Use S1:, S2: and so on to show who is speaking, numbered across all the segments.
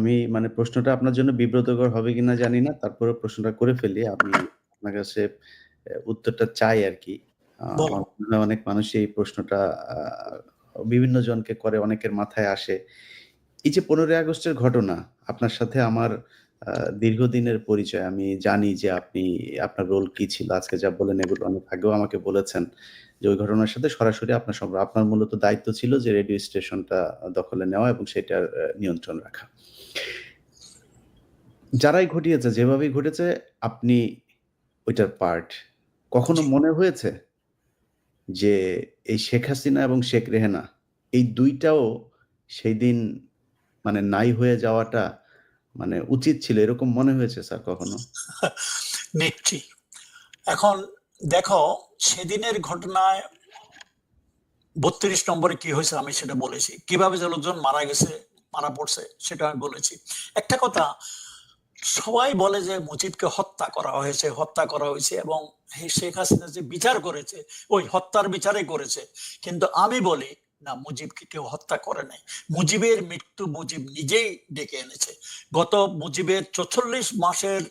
S1: আমি মানে প্রশ্নটা আপনার জন্য বিব্রতকর হবে কিনা জানি না। তারপরে প্রশ্নটা করে ফেলি। আমি আপনার কাছে উত্তরটা চাই আরকি। আ
S2: বলুন।
S1: আমার মনে হয় অনেক মানুষ এই প্রশ্নটা বিভিন্ন জনকে করে, অনেকের মাথায় আসে। এই যে ১৫ই আগস্টের ঘটনা, আপনার সাথে আমার দীর্ঘদিনের পরিচয়। আমি জানি যে আপনি আপনার রোল কি ছিল। আজকে যা বললেন এগুলো অনেক আগেও আমাকে বলেছেন যে ওই ঘটনার সাথে সরাসরি আপনার সম্পর্ক। আপনার মূলত দায়িত্ব ছিল যে রেডিও স্টেশনটা দখলে নেওয়া এবং সেটার নিয়ন্ত্রণ রাখা। যারাই ঘটিয়েছে, যেভাবেই ঘটেছে আপনি ওইটার পার্ট। কখনো মনে হয়েছে যে এই শেখ হাসিনা এবং শেখ রেহেনা এই দুইটাও সেই দিন মানে নাই হয়ে যাওয়াটা মানে উচিত ছিল এরকম মনে হয়েছে স্যার কখনো?
S2: নিশ্চয়ই। এখন দেখো সেদিনের ঘটনায় ৩২ নম্বরে কি হয়েছে আমি সেটা বলেছি। কীভাবে যে লোকজন মারা গেছে, মারা পড়ছে সেটা আমি বলেছি। একটা কথা সবাই বলে যে মুজিবকে হত্যা করা হয়েছে, হত্যা করা হয়েছে এবং শেখ হাসিনা যে বিচার করেছে, ওই হত্যার বিচারে করেছে। কিন্তু আমি বলি না মুজিবকে কেউ হত্যা করে নাই। মুজিবের মৃত্যু মুজিব নিজেই ডেকে এনেছে। গত মুজিবের ৪৪ মাসের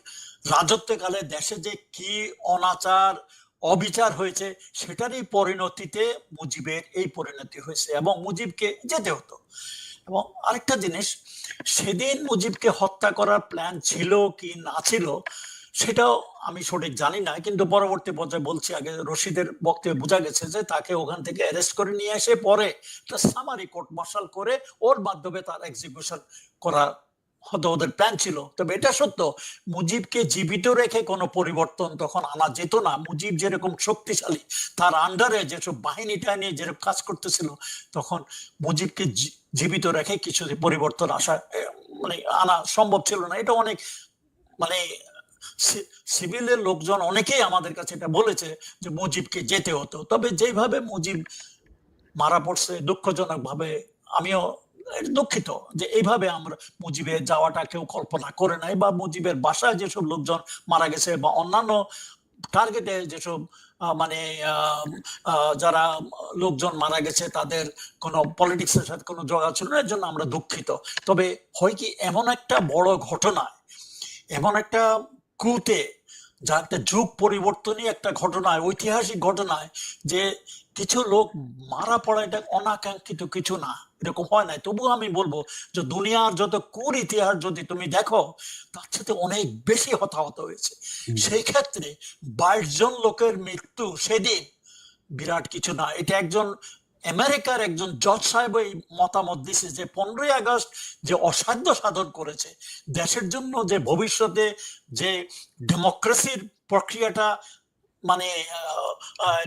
S2: রাজত্বকালে দেশে যে কি অনাচার, অবিচার হয়েছে সেটারই পরিণতিতে মুজিবের এই পরিণতি হয়েছে এবং মুজিবকে যেতে হতো। এবং আরেকটা জিনিস সেদিন মুজিবকে হত্যা করার প্ল্যান ছিল কি না ছিল সেটাও আমি সঠিক জানি না। কিন্তু পরবর্তী পর্যায়ে বলছি, আগে রশিদের বক্তব্যে বোঝা গেছে যে তাকে ওখান থেকে অ্যারেস্ট করে নিয়ে এসে পরে একটা সামারি কোর্ট মার্শাল করে ওর মাধ্যমে তার এক্সিকিউশন করা হয়তো ওদের প্ল্যান ছিল। তবে এটা সত্য, মুজিবকে জীবিত রেখে কোনো পরিবর্তন তখন আনা যেত না। মুজিব যেরকম শক্তিশালী, তার আন্ডারে যেসব বাহিনী-টাহিনী যেরকম কাজ করতেছিল, তখন মুজিবকে জীবিত রেখে কিছু পরিবর্তন আসা মানে আনা সম্ভব ছিল না। এটা অনেক মানে সিভিলের লোকজন অনেকেই আমাদের কাছে এটা বলেছে যে মুজিবকে যেতে হতো। তবে যেভাবে মুজিব মারা পড়ছে, দুঃখজনকভাবে আমিও এ দুঃখিত যে এইভাবে আমরা মুজিবের যাওয়াটা কেউ কল্পনা করে নাই বা মুজিবের বাসায় যেসব লোকজন মারা গেছে বা অন্যান্য টার্গেটে যেসব মানে যারা লোকজন মারা গেছে তাদের কোনো পলিটিক্স এর সাথে কোনো যোগাযোগ ছিল না। এর জন্য আমরা দুঃখিত। তবে হয় কি এমন একটা বড় ঘটনা এমন একটা কুতে যা একটা যুগ পরিবর্তনই একটা ঘটনায়, ঐতিহাসিক ঘটনায় যে কিছু লোক মারা পড়া এটা অনাকাঙ্ক্ষিত কিছু না। এরকম হয় নাই। তবুও আমি বলব যে দুনিয়ার যত কুর ইতিহাস যদি তুমি দেখো তার সাথে অনেক বেশি হতাহত হয়েছে। সেই ক্ষেত্রে ২২ জন লোকের মৃত্যু সেদিন বিরাট কিছু না। এটা একজন আমেরিকার একজন জজ সাহেব এই মতামত দিছে যে ১৫ই আগস্ট যে অসাধ্য সাধন করেছে, দেশের জন্য যে ভবিষ্যতে যে ডেমোক্রেসির প্রক্রিয়াটা মানে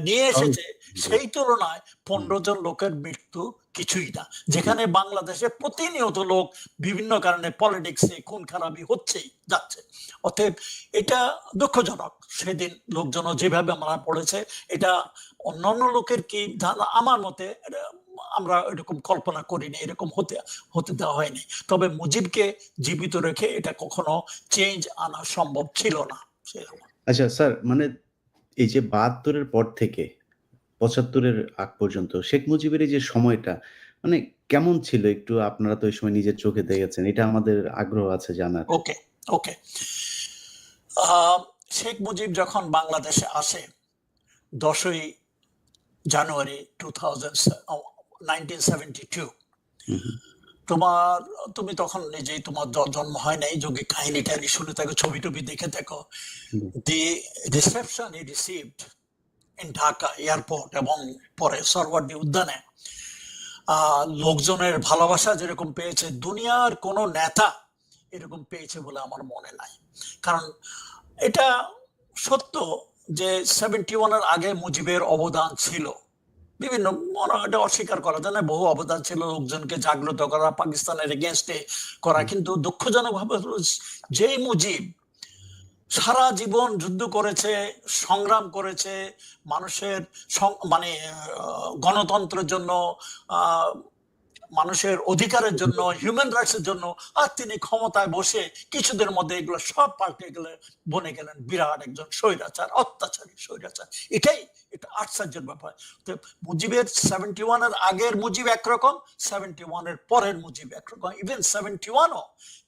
S2: নিয়ে এসেছে সেই তুলনায় ১৫ জন লোকের মৃত্যু কিছুই না। যেখানে বাংলাদেশে প্রতিনিয়ত লোক বিভিন্ন কারণে পলিটিক্সে খুন-খারাবি হচ্ছেই যাচ্ছে। অতএব এটা দুঃখজনক। সেদিন লোকজন যেভাবে মারা পড়েছে এটা অন্যান্য লোকের কি ধারণা আমার মতে আমরা এরকম কল্পনা করিনি। এরকম হতে হতে দেওয়া হয়নি। তবে মুজিবকে জীবিত রেখে এটা কখনো চেঞ্জ আনা সম্ভব ছিল না।
S1: আচ্ছা স্যার মানে এই যে বাহাত্তরের পর থেকে ৭৫ এর আগ পর্যন্ত শেখ মুজিবের এই যে সময়টা মানে কেমন ছিল একটু আপনারা তো ওই সময় নিজের চোখে দেখেছেন। এটা আমাদের আগ্রহ আছে জানার।
S2: ওকে, ওকে। শেখ মুজিব যখন বাংলাদেশে আসে ১০ই জানুয়ারি 2000 সে ও 1972
S1: হু, হু।
S2: তোমার তুমি তখন নিজেই তোমার জন্ম হয় নাই। যদি কাহিনী-টাহিনী শুনে থাকো, ছবি-টবি দেখে থাকো। The reception he received in Dhaka airport এবং পরে সরওয়ার্দী উদ্যানে লোকজনের ভালোবাসা যেরকম পেয়েছে দুনিয়ার কোন নেতা এরকম পেয়েছে বলে আমার মনে নাই। কারণ এটা সত্য যে সেভেন্টি ওয়ানের আগে মুজিবের অবদান ছিল। বিভিন্ন এটা অস্বীকার করা যায় না। বহু অবদান ছিল লোকজনকে জাগ্রত করা, পাকিস্তানের এগেইনস্ট এ করা। কিন্তু দুঃখজনকভাবে যেই মুজিব সারা জীবন যুদ্ধ করেছে, সংগ্রাম করেছে, মানুষের মানে গণতন্ত্রের জন্য মানুষের অধিকারের জন্য হিউম্যান রাইটস এর জন্য, আর তিনি ক্ষমতায় বসে কিছুদের মধ্যে এগুলো সব পাল্টে গেলে, বনে গেলেন বিরাট একজন স্বৈরাচার, অত্যাচারী স্বৈরাচার। এটাই এটা আশ্চর্যের ব্যাপার। তো মুজিবের সেভেন্টি ওয়ানের আগের মুজিব একরকম সেভেন্টি ওয়ানের পরের মুজিব একরকম ইভেন সেভেন্টি ওয়ানও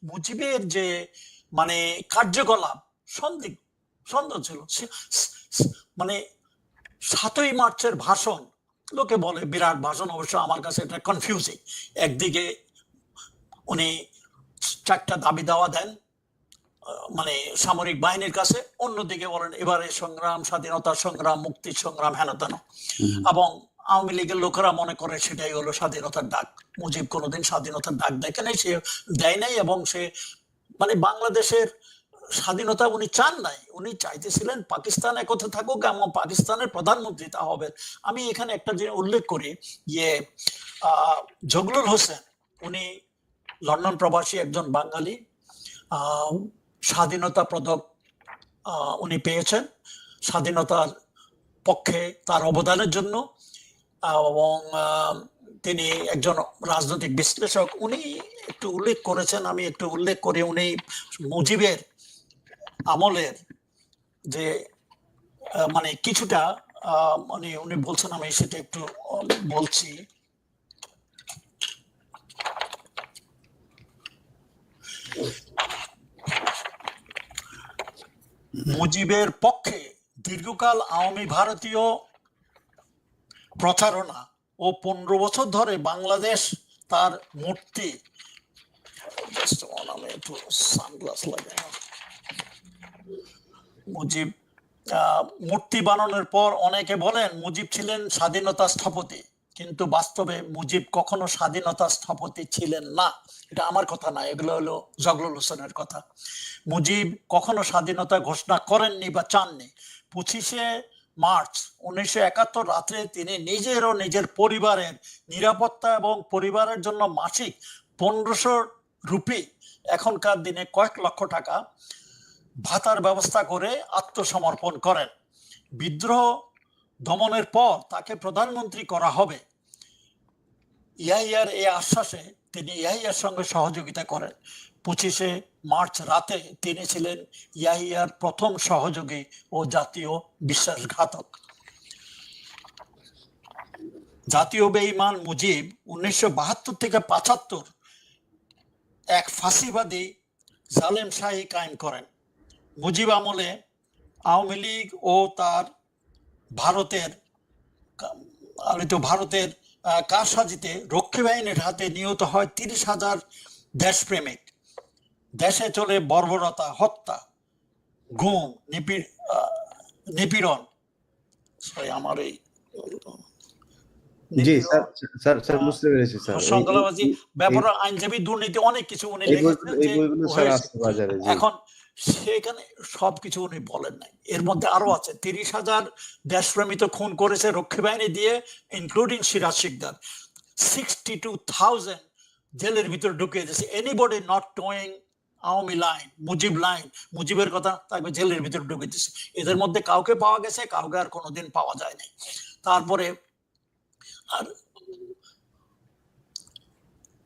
S2: মুজিবের যে মানে কার্যকলাপ সন্দিগ্ধ সন্দেহ ছিল। মানে সাতই মার্চের ভাষণ লোকে বলে বিরাট ভাষণ অবশ্য আমার কাছে এটা কনফিউজিং একদিকে উনি চারটা দাবি দেওয়া দেন মানে সামরিক বাহিনীর কাছে অন্যদিকে বলেন এবারে সংগ্রাম স্বাধীনতা সংগ্রাম মুক্তি সংগ্রাম হেন তেন। এবং আওয়ামী লীগের লোকেরা মনে করে সেটাই হলো স্বাধীনতার ডাক। মুজিব কোনোদিন স্বাধীনতার ডাক দেখে নাই সে দেয় নাই এবং সে মানে বাংলাদেশের স্বাধীনতা উনি চান নাই। উনি চাইতেছিলেন পাকিস্তান একত্রে থাকুক এবং পাকিস্তানের প্রধানমন্ত্রী তা হবেন। আমি এখানে একটা যে উল্লেখ করি যে জগলুল হোসেন, উনি লন্ডন প্রবাসী একজন বাঙালি। স্বাধীনতা পদক উনি পেয়েছেন। স্বাধীনতার পক্ষে তার অবদানের জন্য এবং তিনি একজন রাজনৈতিক বিশ্লেষক। উনি একটু উল্লেখ করেছেন, আমি একটু উল্লেখ করি। উনি মুজিবের আমলের যে মানে কিছুটা মানে উনি বলছেন, আমি সেটা একটু বলছি। মুজিবের পক্ষে দীর্ঘকাল আওয়ামী ভারতীয় প্রচারণা ও পনেরো বছর ধরে বাংলাদেশ তার মূর্তি। আমি একটু সানগ্লাস লাগাই। মুজিব মূর্তি বানানোর পর অনেকে বলেন মুজিব ছিলেন স্বাধীনতা স্থপতি। কিন্তু বাস্তবে মুজিব কখনো স্বাধীনতা স্থপতি ছিলেন না। এটা আমার কথা না, এগুলো হলো জগলুল হোসেনের কথা। মুজিব কখনো স্বাধীনতা ঘোষণা করেননি বা চাননি। পঁচিশে মার্চ উনিশশো একাত্তর রাত্রে তিনি নিজের ও নিজের পরিবারের নিরাপত্তা এবং পরিবারের জন্য মাসিক পনেরোশো রুপি, এখনকার দিনে কয়েক লক্ষ টাকা ভাতার ব্যবস্থা করে আত্মসমর্পণ করেন। বিদ্রোহ দমনের পর তাকে প্রধানমন্ত্রী করা হবে। ইয়াহিয়ার এই আশ্বাসে তিনি ইয়াহিয়ার সঙ্গে সহযোগিতা করেন। পঁচিশে মার্চ রাতে তিনি ছিলেন ইয়াহিয়ার প্রথম সহযোগী ও জাতীয় বিশ্বাসঘাতক। জাতীয় বেঈমান মুজিব উনিশশো বাহাত্তর থেকে পাঁচাত্তর এক ফাঁসিবাদী জালেম শাহী কায়েম করেন। মুজিব আমলে আওয়ামী লীগ ও তার ভারতের ভারতের কারসাজিতে রক্ষী বাহিনীর হাতে নিহত হয় তিরিশ হাজার দেশপ্রেমিক। দেশে চলে বর্বরতা হত্যা গুম নিপীড়ন। সরি আমার এই
S1: জি স্যার স্যার স্যার বুঝতে পেরেছি স্যার। এই-
S2: সংখ্যালঘুবাজি
S1: এই-
S2: ব্যাপার আইনজীবী দুর্নীতি অনেক কিছু উনি লিখেছেন
S1: এই
S2: যে
S1: বইগুলো স্যার
S2: হয়েছে।
S1: আছে বাজারে জি।
S2: এখন সেখানে সবকিছু উনি বলেন নাই। এর মধ্যে আরও আছে, তিরিশ হাজার দেশপ্রেমিত খুন করেছে রক্ষী বাহিনী দিয়ে including Siraj Sikder. Sixty two thousand জেলের ভিতরে ঢুকিয়ে দিয়েছে। Anybody not toeing Awami line Mujib line মুজিবের কথা তাকে জেলের ভিতরে ঢুকে দিয়েছে। এদের মধ্যে কাউকে পাওয়া গেছে, কাউকে আর কোনোদিন পাওয়া যায় নাই। তারপরে আর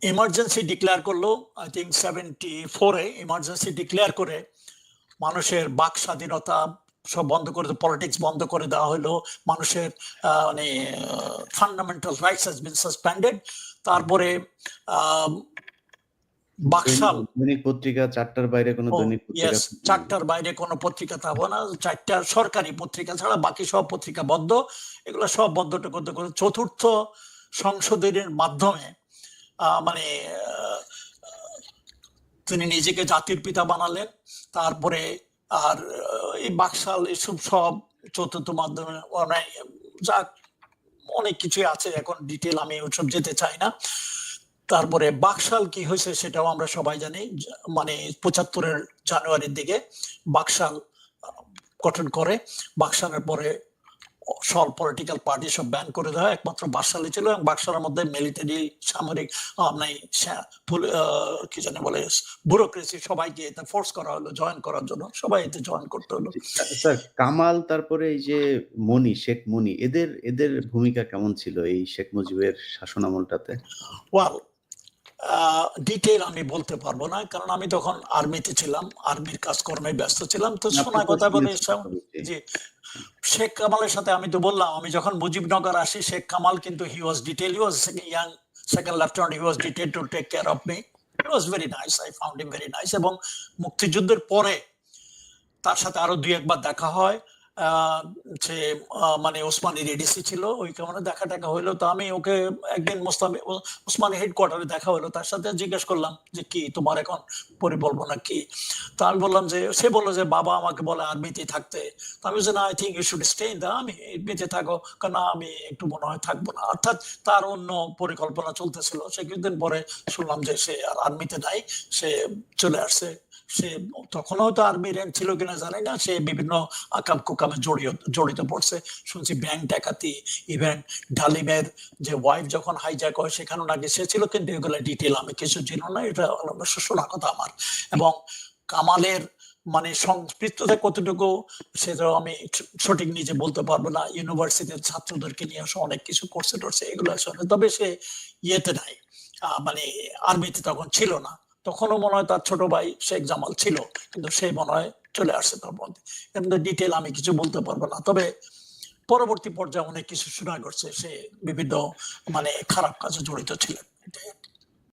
S2: ইমার্জেন্সি ডিক্লেয়ার করল আই থিঙ্ক সেভেন্টি ফোরে ইমার্জেন্সি ডিক্লেয়ার করে মানুষের বাক স্বাধীনতা সব বন্ধ করে পলিটিক্স বন্ধ করে দেওয়া হলো। মানুষের মানে fundamental rights has been suspended তারপরে বাকশাল।
S1: দৈনিক পত্রিকা চারটার বাইরে কোনো দৈনিক পত্রিকা
S2: চারটার বাইরে কোনো পত্রিকা থাকব না। চারটা সরকারি পত্রিকা ছাড়া বাকি সব পত্রিকা বদ্ধ এগুলো সব বদ্ধ করতে করতে চতুর্থ সংশোধনের মাধ্যমে আহ, মানে তিনি নিজেকে জাতির পিতা বানালেন। তারপরে আর এই বাকশাল, এসব সব চতুর্থ মাধ্যমে যাক অনেক কিছুই আছে, এখন ডিটেল আমি ওসব যেতে চাই না। তারপরে বাকশাল কি হয়েছে সেটাও আমরা সবাই জানি মানে পঁচাত্তরের জানুয়ারির দিকে বাকশাল গঠন করে। বাকশালের পরে সব পলিটিক্যাল পার্টি সব ব্যান করে দেওয়া একমাত্র বাকশালে ছিল এবং বাকশালের মধ্যে মিলিটারি সামরিক কি জানে বলে ব্যুরোক্রেসি সবাইকে এতে ফোর্স করা হলো জয়েন করার জন্য। সবাই এতে জয়েন করতে হলো।
S1: স্যার স্যার, কামাল তারপরে এই যে মনি, শেখ মনি এদের এদের ভূমিকা কেমন ছিল এই শেখ মুজিবের শাসনামলটাতে?
S2: ওয়াল ডিটেল আমি বলতে পারব না কারণ আমি তখন আর্মিতে ছিলাম। আর্মির কাজকর্মে ব্যস্ত ছিলাম। তো শোনা কথা বলে
S1: জি।
S2: শেখ কামালের সাথে আমি তো বললাম, আমি যখন মুজিবনগর আসি, শেখ কামাল কিন্তু he was detail he was young second lieutenant he was detail to take care of me it was very nice I found him very nice এবং মুক্তিযুদ্ধের পরে তার সাথে আরও দুই একবার দেখা হয়। আহ, মানে ওসমানী রেডিসি ছিল ওই কারণে দেখা টাকা হইল। তো আমি ওকে একদিন মোস্তামি ওসমানী হেডকোয়ার্টারে দেখা হলো তার সাথে জিজ্ঞেস করলাম যে কি তোমার এখন পরিকল্পনা কি? তো আমি বললাম যে সে বলল যে বাবা আমাকে বলে আর্মিতে থাকতে। তো আমি বলছি না I think you should stay in the army আর্মিতে থাকো। কারণ না, আমি একটু মনে হয় থাকব না। অর্থাৎ তার অন্য পরিকল্পনা চলতেছিল। সে কিছুদিন পরে শুনলাম যে সে আর আর্মিতে নাই সে চলে আসছে। সে তখন হয়তো আর্মি র্যাঙ্ক ছিল কিনা জানি না, সে বিভিন্ন আকাম কুকামে জড়িয়ে, জড়িত পড়ছে। শুনছি ব্যাংক ডাকাতি ইভেন ডালিমের যে ওয়াইফ যখন হাইজ্যাক হয়, সেখানেও নাকি সে ছিল, কিন্তু এগুলো ডিটেল আমি কিছু ছিল না, এটা অবশ্য শোনা কথা আমার। এবং কামালের মানে সংস্কৃততে কতটুকু সেটা আমি সঠিক নিজে বলতে পারব না ইউনিভার্সিটির ছাত্রদেরকে নিয়ে আসে অনেক কিছু করছে টরছে এগুলো আসলে তবে সে ইয়েতে নাই। মানে আর্মিতে তখন ছিল না। তখনও মনে হয় তার ছোট ভাই শেখ জামাল ছিল, কিন্তু সেই মনে হয় চলে আসছে তার মধ্যে। কিন্তু ডিটেল আমি কিছু বলতে পারব না। তবে পরবর্তী পর্যায়ে অনেক কিছু শোনা করছে সে বিভিন্ন মানে খারাপ কাজে জড়িত ছিলেন।